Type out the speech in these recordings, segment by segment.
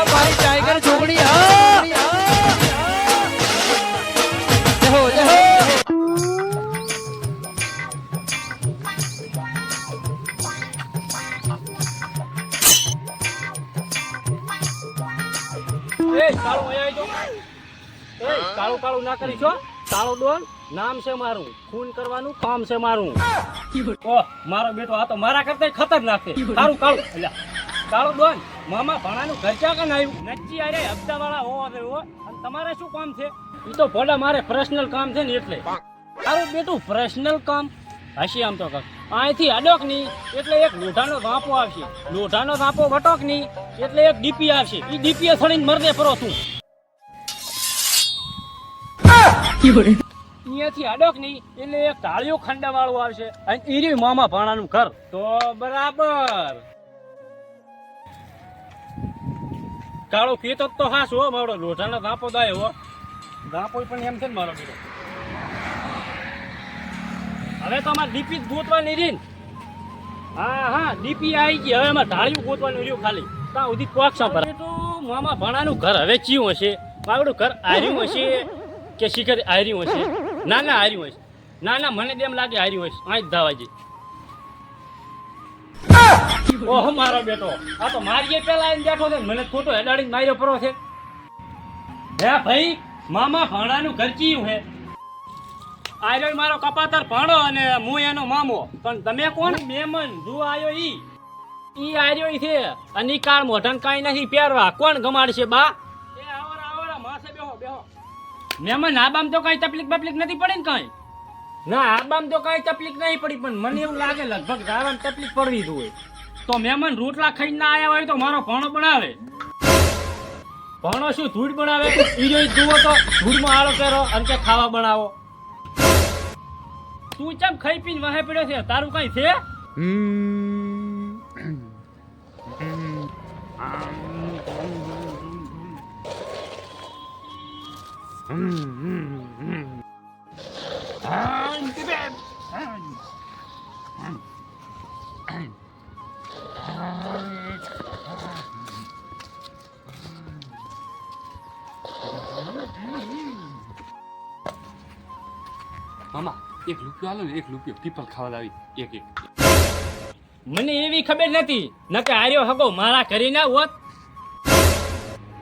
આ મારી ટાઈગર કાળું કાળું ના કરી છો? કાળો ડોન નામ છે મારું. ખૂન કરવાનું કામ છે મારું. ઓહ, મારો બેટો આ તો મારા કરતા ખતરનાક છે. સારું કાળું કાળો ડોન મામા ભણાનું ક્યાં કન આવ્યું? નચ્ચી અરે હપ્તા વાળા હોવા દે હો. અને તમારે શું કામ છે? એ તો ભલે મારે પર્સનલ કામ છે ને એટલે. તારું બેટું પર્સનલ કામ? હશી આમ તો કાક. અહીંથી અડોક નહીં એટલે એક લોઢાનો વાંપો આવશે. લોઢાનો વાંપો વટોક નહીં એટલે એક ડીપી આવશે. એ ડીપી થોડીને મરદે પરો તું. અહીંયાથી અડોક નહીં એટલે એક ઢાળિયો ખંડા વાળું આવશે. અને ઈરી મામા ભાણાનું ઘર. તો બરાબર. કાળો કીતો તો હાસ હો મારો લોઢાનો ધાપો દાય હો. ધાપો પણ એમ છે ને મારો બેટો હવે તો અમારે ડીપી જ ગોતવાની રહી હા હા, ડીપી આવી ગઈ. હવે અમારે ઢાળિયું ગોતવાનું રહ્યું ખાલી. ત્યાં સુધી કોક સાંભળ તો મામા ભણાનું ઘર હવે ચીયું હશે. મારું ઘર આર્યું હશે કે શિખર આર્યું હશે? ના ના આર્યું હશે. ના ના મને તેમ લાગે આર્યું હશે. અહીં જ ધાવા જઈ ઓહો મારો બેટો. આ તો મારીએ પેલા આવીને બેઠો છે મને ખોટો હેડાડીને માર્યો પરો છે. હે ભાઈ મામા ભાણાનું ઘર ચીયું હે? આર્યો મારો કપાતર ભાણો અને હું એનો મામો. પણ તમે કોણ? મેમન જો આયો ઈ. ઈ આર્યો ઈ છે. અને ઈ કાળ મોઢન કાંઈ નથી પહેરવા. કોણ ગમાડશે બા? એ આવરા આવરા માથે બેહો બેહો. મેમન આબામ તો કાંઈ તકલીફ બકલીફ નથી પડી ને કાઈ? ના આબામ તો કાંઈ તકલીફ નહીં પડી પણ મને એવું લાગે લગભગ રાવણ તકલીફ પડવી જોઈએ. તો મહેમાન રોટલા ખાઈને ના આવ્યા હોય તો મારો ભણો બનાવે ભણો શું ધૂળ બનાવે ઈ જોઈ જુઓ તો ધૂળમાં આળો કરો અને કે ખાવા બનાવો તું ચમ ખાઈ પીને વાહે પડ્યો છે તારું કઈ છે મામા એક રૂપિયો આલો ને એક રૂપિયો પીપલ ખાવા લાવી. એક એક. મને એવી ખબર નથી. નકે આર્યો હગો મારા કરી ના હોત.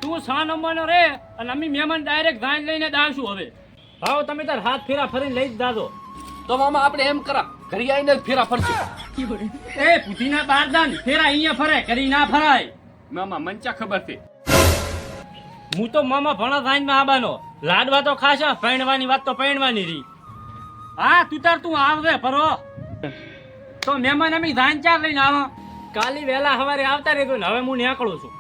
તું સા નંબરનો રે? અને અમે મહેમાન ડાયરેક્ટ ગાંજ લઈને દાવશું હવે. ભાવ તમે તાર હાથ ફેરા ફરીને લઈ જ દાદો તો મામા આપણે એમ કરા ઘરે આવીને જ ફેરા ફરશું. એ પુધીના બારદાન ફેરા અહીંયા ફરે કરી ના ફરાય. મામા મંચા ખબર છે? હું તો મામા ભણા થાયમાં આબાનો. લાડવા તો ખાશા પહેણવાની વાત તો પહેણવાની રહી. હા, તું તું આવજે, ફરો. તો મહેમાન અમે ધાન ચાર લઈને આવો. કાલી વહેલા સવારે આવતા રહેજો ને હવે હું નીકળું છું.